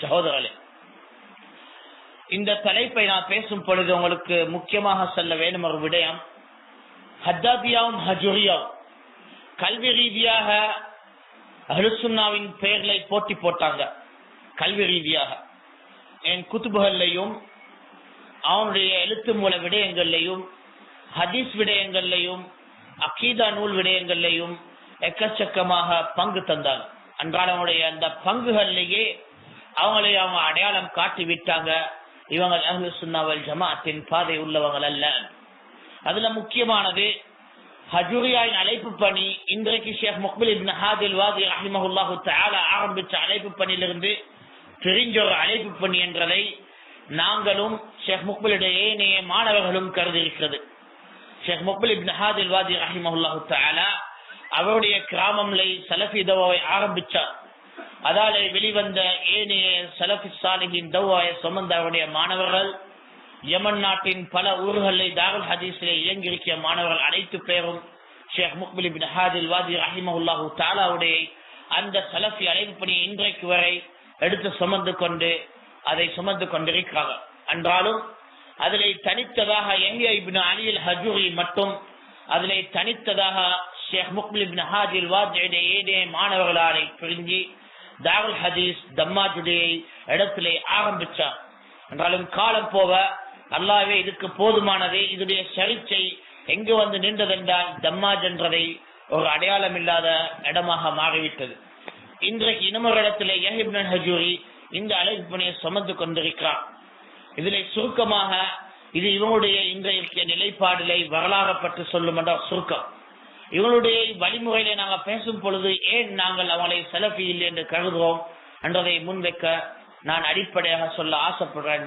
சகோதரர்களே இந்த தலைப்பை நான் பேசும் பொழுது உங்களுக்கு முக்கியமாக சொல்ல வேண்டும் ஒரு விடயம். ஹத்தாபியாவும் ஹஜுரியாவும் கல்வி ரீதியாக அஹ்லுசுன்னாவின் பெயர்களை போட்டி போட்டாங்க. கல்வி ரீதியாக. என் குத்துபுகள்லையும் அவனுடைய எழுத்து மூல விடயங்கள்லையும் ஹதீஸ் விடயங்கள்லையும் அக்கீதா நூல் விடயங்கள்லையும் எக்கச்சக்கமாக பங்கு தந்தாங்க. அன்றாடனுடைய அந்த பங்குகள்லேயே அவங்களை அவங்க அடையாளம் காட்டி விட்டாங்க. இவங்க அஹ்லு சுன்னாவல் ஜமாத்தின் பாதை உள்ளவங்கள் அல்ல. அதுல முக்கியமானது ஹஜூரியாவின் அழைப்பு பணி இன்றைக்கு ஷேக் முக்பில் இப்னு ஹாதில் வாதி ரஹிமஹுல்லாஹு தஆலா ஆரம்பிச்ச அழைப்பு பணியிலிருந்து தெரிஞ்ச ஒரு அழைப்பு பணி என்றதை நாங்களும் ஷேக் முக்பிலுடைய ஏனைய மாணவர்களும் கருதி இருக்கிறது ஷேக் முக்பில் இப்னு ஹாதில் வாதி ரஹிமஹுல்லாஹு தஆலா அவருடைய கிராமம்ல சலஃபி தவாவை ஆரம்பிச்சார். அதாலே வெளிவந்த ஏனைய சலஃபி சாலிகின் தவாயை சுமந்த அவருடைய மாணவர்கள் யமன் நாட்டின் பல ஊர்களில் தாருல் ஹதீஸிலே இயங்கியிருக்கிய மாணவர்கள் அனைத்து பேரும் ஷேக் முக்பிலி பின் ஹாதில் வாதி ரஹிமஹுல்லாஹு தாலாவுடைய அந்த சலஃபி அழைப்பு இன்றைக்கு வரை எடுத்து சுமந்து கொண்டு அதை சுமந்து கொண்டிருக்கிறாங்க. என்றாலும் அதிலே தனித்ததாக எங்கே இபின் அலில் ஹஜூரி மட்டும் அதிலே தனித்ததாக ஷேக் முக்பில் பின் ஹாதில் வாதியுடைய ஏதே மாணவர்களாலே பிரிஞ்சு தாருல் ஹதீஸ் தம்மாஜுடைய இடத்திலே ஆரம்பிச்சார். என்றாலும் காலம் போக அல்லாவே இதுக்கு போதுமானதே இதுடைய சரிச்சை எங்கு வந்து நின்றதென்றால் தம்மாஜ் என்றதை ஒரு அடையாளம் இல்லாத இடமாக மாறிவிட்டது. இன்றைக்கு இன்னமொரு இடத்திலே யஹிப்னன் ஹஜூரி இந்த அழைப்பினை சுமந்து கொண்டிருக்கிறார். இதிலே சுருக்கமாக இது இவனுடைய இன்றைய நிலைப்பாடிலே வரலாறு பற்றி சொல்லும் என்ற சுருக்கம். இவனுடைய வழிமுறையில நாங்கள் பேசும் பொழுது ஏன் நாங்கள் அவங்களை செலஃபி என்று கருதுகிறோம்? என்றதை முன்வைக்க நான் அடிப்படையாக சொல்ல ஆசைப்படுறேன்.